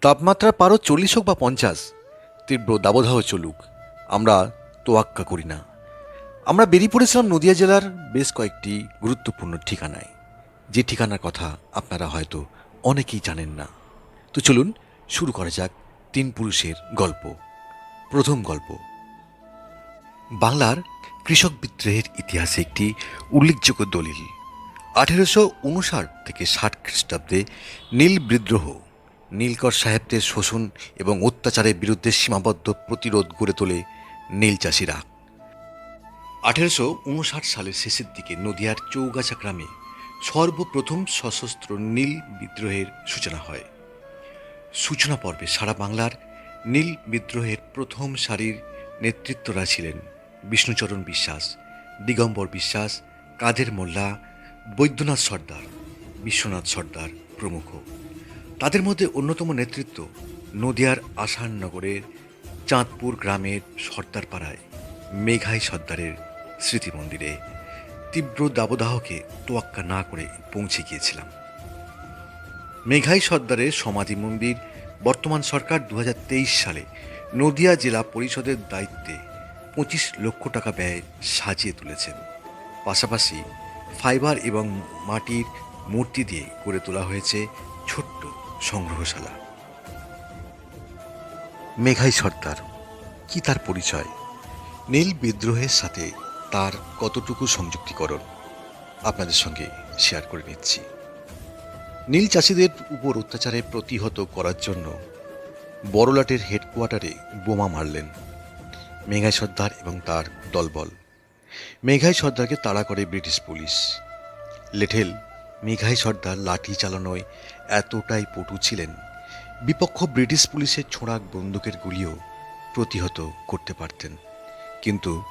তাপমাত্রা পারো চল্লিশ হোক বা পঞ্চাশ, তীব্র দাবদাহ চলুক। আমরা তোয়াক্কা করি না। আমরা বেরিয়ে পড়েছিলাম নদিয়া জেলার বেশ কয়েকটি গুরুত্বপূর্ণ ঠিকানায়। যে ঠিকানার কথা আপনারা হয়তো অনেকেই জানেন না। তো চলুন শুরু করা যাক তিন পুরুষের গল্প। প্রথম গল্প। বাংলার কৃষক বিদ্রোহের ইতিহাসে একটি উল্লেখযোগ্য দলিল। আঠেরোশো উনষাট থেকে ষাট খ্রিস্টাব্দে নীল বিদ্রোহ নীলকর সাহেবদের শোষণ এবং অত্যাচারের বিরুদ্ধে সীমাবদ্ধ প্রতিরোধ গড়ে তোলে নীল চাষিরা। আঠেরোশো উনষাট সালের শেষের দিকে নদিয়ার চৌগাছা গ্রামে সর্বপ্রথম সশস্ত্র নীল বিদ্রোহের সূচনা হয়। সূচনা পর্বে সারা বাংলার নীল বিদ্রোহের প্রথম সারির নেতৃত্বরা ছিলেন বিষ্ণুচরণ বিশ্বাস, দিগম্বর বিশ্বাস, কাদের মোল্লা, বৈদ্যনাথ সর্দার, বিশ্বনাথ সর্দার প্রমুখ। তাদের মধ্যে অন্যতম নেতৃত্ব নদিয়ার আসাননগরের চাঁদপুর গ্রামের সর্দারপাড়ায় মেঘাই সর্দারের স্মৃতি মন্দিরে তীব্র দাবদাহকে তোয়াক্কা না করে পৌঁছে গিয়েছিলাম। মেঘাই সর্দারের সমাধি মন্দির বর্তমান সরকার দু হাজার তেইশ সালে নদিয়া জেলা পরিষদের দায়িত্বে পঁচিশ লক্ষ টাকা ব্যয় সাজিয়ে তুলেছেন। পাশাপাশি ফাইবার এবং মাটির মূর্তি দিয়ে গড়ে তোলা হয়েছে ছোট্ট সংগ্রহশালা। মেঘাই সর্দার, কি তার পরিচয়? নীল বিদ্রোহের সাথে তার কতটুকু সংযুক্তিকরণ? আপনাদের সঙ্গে শেয়ার করে নিচ্ছি। নীল চাষিদের উপর অত্যাচারে প্রতিহত করার জন্য বড়লাটের হেডকোয়ার্টারে বোমা মারলেন মেঘাই সর্দার এবং তার দলবল। মেঘাই সর্দারকে তাড়া করে ব্রিটিশ পুলিশ। লেঠেল মেঘাই সর্দার লাঠি চালানোয় এতটাই পটু ছিলেন। বিপক্ষ ব্রিটিশ পুলিশের ছোঁড়া বন্দুকের গুলিও প্রতিহত করতে পারতেন। কিন্তু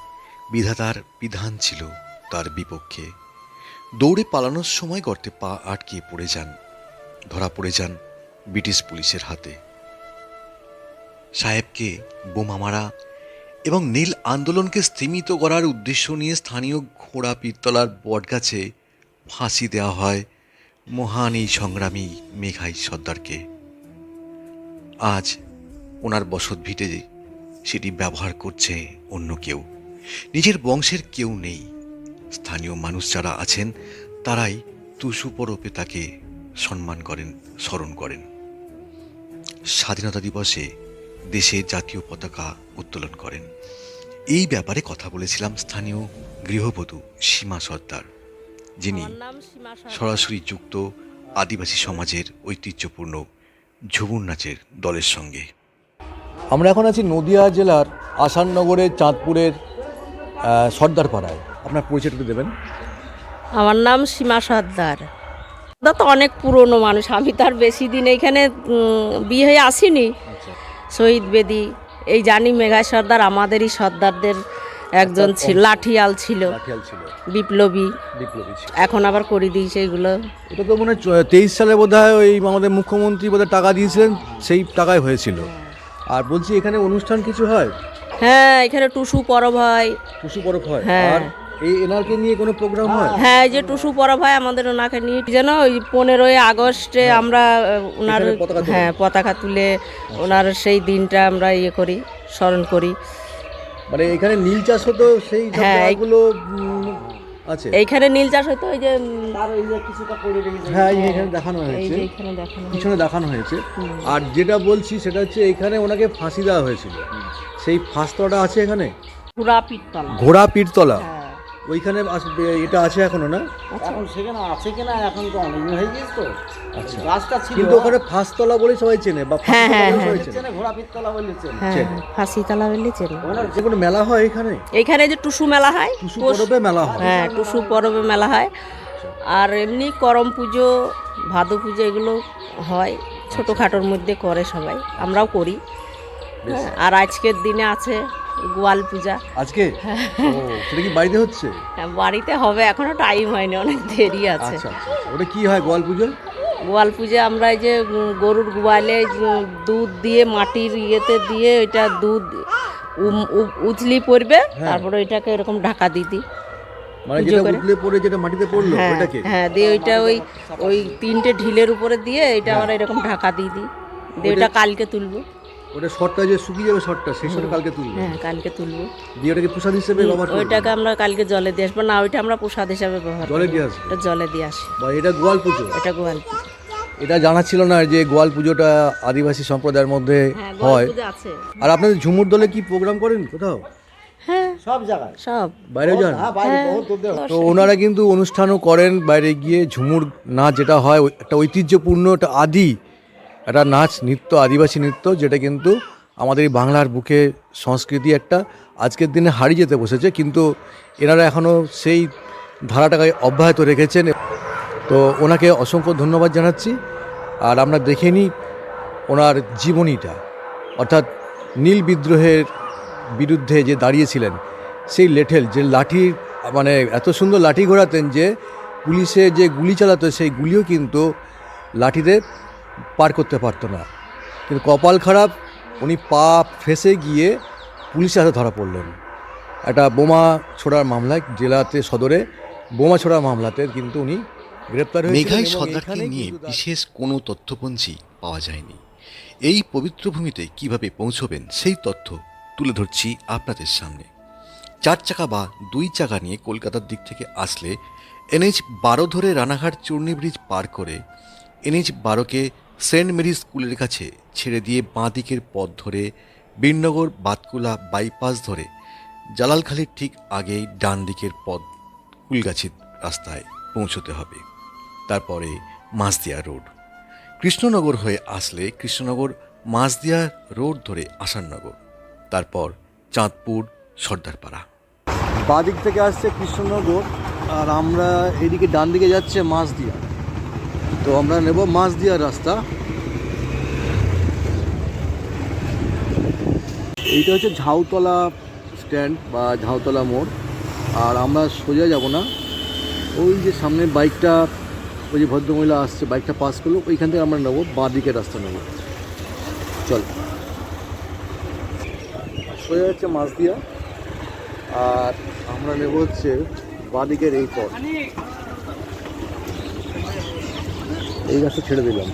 বিধাতার বিধান ছিল তার বিপক্ষে। দৌড়ে পালানোর সময় গর্তে পা আটকে পড়ে যান। ধরা পড়ে যান ব্রিটিশ পুলিশের হাতে। সাহেবকে বোমা মারা এবং নীল আন্দোলনকে স্তীমিত করার উদ্দেশ্য নিয়ে স্থানীয় ঘোড়া পীরতলার বটগাছে ফাঁসি দেওয়া হয় মহান এই সংগ্রামী মেঘাই সর্দারকে। আজ ওনার বসত ভিটে সেটি ব্যবহার করছে অন্য কেউ। নিজের বংশের কেউ নেই। স্থানীয় মানুষ যারা আছেন, তারাই তুসু পরপে তাকে সম্মান করেন, স্মরণ করেন। স্বাধীনতা দিবসে দেশের জাতীয় পতাকা উত্তোলন করেন। এই ব্যাপারে কথা বলেছিলাম স্থানীয় গৃহবধূ সীমা সর্দার। যিনি নাম সীমা সরকার। সরাসরি যুক্ত আদিবাসী সমাজের ঐতিহ্যপূর্ণ ঝুমুর নাচের দলের সঙ্গে। আমরা এখন আছি নদিয়া জেলার আসাননগরের চাঁদপুরের আহ, সর্দারপাড়ায়। আপনার পরিচয়টা দেবেন। আমার নাম সীমা সর্দার। দাদা তো অনেক পুরনো মানুষ আমি তার বেশি দিন এইখানে বিয়ে হয়ে আসিনি। শহীদ বেদি এই জানি মেঘা সর্দার আমাদেরই সর্দারদের একজন ছিল লাঠিয়াল ছিল লাঠিয়াল ছিল। বিপ্লবী। বিপ্লবী ছিল। এখন আবার করে দিয়েছে এগুলো। এটা তো মনে হয় তেইশ সালে বোধ হয় ওই আমাদের মুখ্যমন্ত্রী বোধহয় টাকা দিয়েছিলেন সেই টাকায় হয়েছিল। আর বলছি এখানে অনুষ্ঠান কিছু হয়? হ্যাঁ এখানে টুসু পরব হয়। টুসু পরব হয়? হ্যাঁ। আর এই এনারকে নিয়ে কোনো প্রোগ্রাম হয়? হ্যাঁ এই যে টুসু পরব হয় আমাদের ওনাকে নিয়ে যেন ওই পনেরোই আগস্টে আমরা ওনার হ্যাঁ পতাকা তুলে ওনার সেই দিনটা আমরা ইয়ে করি স্মরণ করি। মানে এখানে নীল চাষ হতো সেই হ্যাঁ, জায়গাগুলো আছে। এইখানে নীল চাষ হতো ওই যে উম, হ্যাঁ এই এখানে দেখানো হয়েছে যে এখানে দেখানো পিছনে দেখানো হয়েছে। আর যেটা বলছি সেটা হচ্ছে এখানে ওনাকে ফাঁসি দেওয়া হয়েছিল। সেই ফাঁসতলাটা আছে এখানে? ঘোড়া পিতলা ঘোড়া পিঠতলা। হ্যাঁ। ওইখানে আস- এটা আছে এখনও না? এখন সেখানে আছে কিনা এখন তো অনেকদিন হয়ে গেছে তো। আচ্ছা। গাছটা ছিল। কিন্তু ওখানে ফাঁসতলা বলে সবাই চেনে বা হ্যাঁ, ফাঁসতলা হ্যাঁ, হ্যাঁ। সবাই চেনে চেনে। ঘোড়া পিত্তলা বলেছেন হ্যাঁ চেনে। ফাঁসি তালা বেলি চেনে। যে কোনো মেলা হয় এখানে? এইখানে যে টুসু মেলা হয় টুসু পৌষ- পরবে মেলা হয়। হ্যাঁ টুসু পরবে মেলা হয়। আর এমনি করম পুজো ভাদু পুজো এগুলো হয় ছোটোখাটোর মধ্যে করে সবাই। আমরাও করি। হ্যাঁ, আর আজকের দিনে আছে গোয়াল পূজা। আজকে? সেটা কি বাড়িতে হচ্ছে? হ্যাঁ, বাড়িতে হবে এখনও টাইম হয়নি অনেক দেরি আছে। আচ্ছা আচ্ছা। ওটা কি হয় গোয়াল পুজো গোয়াল পূজা আমরা এই যে গরুর গোয়ালে দুধ দিয়ে মাটির ইয়েতে দিয়ে ওইটা দুধ উথলি পড়বে তারপরে ওইটাকে এরকম ঢাকা দিয়ে দিই। মানে যেটা। পড়ে যেটা মাটিতে পড়ল হ্যাঁ হ্যাঁ দিয়ে ওইটা ওই ওই তিনটে ঢিলের উপরে দিয়ে এটা আমরা এরকম ঢাকা দিয়ে দিই। দিয়ে ওটা কালকে তুলবো। ওটা শর্টটা যে শুকিয়ে যাবে শর্টটা সেই শর্টটা কালকে তুলবে। হ্যাঁ কালকে তুলবো। দিয়ে ওটাকে প্রসাদ হিসেবে ব্যবহার করবে। ওইটাকে আমরা কালকে জলে দিয়ে আসব। না ওইটা আমরা প্রসাদ হিসাবে ব্যবহার জলে। দিয়ে আসবে? ওটা জলে দিয়ে আসি। বা এটা গোয়াল পুজো? এটা গোয়াল পুজো। এটা জানা ছিল না যে গোয়াল পুজোটা আদিবাসী সম্প্রদায়ের মধ্যে হ্যাঁ হয়। আর আপনাদের ঝুমুর দলে কি প্রোগ্রাম করেন কোথাও? হ্যাঁ সব জায়গায়। সব। বাইরেও যান? হ্যাঁ বাইরে বহুত তো ওনারা কিন্তু অনুষ্ঠানও করেন বাইরে গিয়ে ঝুমুর নাচ যেটা হয় একটা ঐতিহ্যপূর্ণ একটা আদি একটা নাচ, নৃত্য, আদিবাসী নৃত্য, যেটা কিন্তু আমাদের এই বাংলার বুকে সংস্কৃতি একটা। আজকের দিনে হারিয়ে যেতে বসেছে, কিন্তু এনারা এখনও সেই ধারাটাকে অব্যাহত রেখেছেন। তো ওনাকে অসংখ্য ধন্যবাদ জানাচ্ছি। আর আমরা দেখে নিই ওনার জীবনীটা। অর্থাৎ নীল বিদ্রোহের বিরুদ্ধে যে দাঁড়িয়েছিলেন, সেই লেঠেল, যে লাঠি মানে এত সুন্দর লাঠি ঘোরাতেন যে পুলিশে যে গুলি চালাতো, সেই গুলিও কিন্তু লাঠিতে পার করতে পারতো না। কিন্তু কপাল খারাপ উনি পা ফেসে গিয়ে পুলিশের হাতে ধরা পড়লেন। একটা বোমা ছোড়ার মামলায় জেলাতে সদরে বোমা ছোড়ার মামলাতে কিন্তু উনি গ্রেপ্তার মেঘাই সর্দারকে নিয়ে বিশেষ কোনো তথ্যপঞ্জি পাওয়া যায়নি। এই পবিত্র ভূমিতে কীভাবে পৌঁছবেন সেই তথ্য তুলে ধরছি আপনাদের সামনে। চার চাকা বা দুই চাকা নিয়ে কলকাতার দিক থেকে আসলে এনএইচ বারো ধরে রানাঘাট চূর্ণী ব্রিজ পার করে এনএইচ বারোকে সেন্ট মেরি স্কুলের কাছে ছেড়ে দিয়ে বাঁ দিকের পথ ধরে বীরনগর বাতকুলা বাইপাস ধরে জালালখালির ঠিক আগেই ডান দিকের পথ কুলগাছির রাস্তায় পৌঁছতে হবে। তারপরে মাসদিয়া রোড। কৃষ্ণনগর হয়ে আসলে কৃষ্ণনগর মাসদিয়া রোড ধরে আসাননগর। তারপর চাঁদপুর, সর্দারপাড়া। বাদিক থেকে আসছে কৃষ্ণনগর আর আমরা এদিকে ডান দিকে যাচ্ছে মাছদিয়া। তো আমরা নেব মাছদিয়ার রাস্তা। এইটা হচ্ছে ঝাউতলা স্ট্যান্ড বা ঝাউতলা মোড়। আর আমরা সোজা যাব না। ওই যে সামনে বাইকটা, ওই যে ভদ্রমহিলা আসছে, বাইকটা পাস করল, ওইখান থেকে আমরা নেব বাঁ দিকের রাস্তা নেব। চল। সোজা যাচ্ছে মাছদিয়া আর আমরা নেব হচ্ছে বাদিকের এই পথ। এই গাছটা ছেড়ে দিলাম।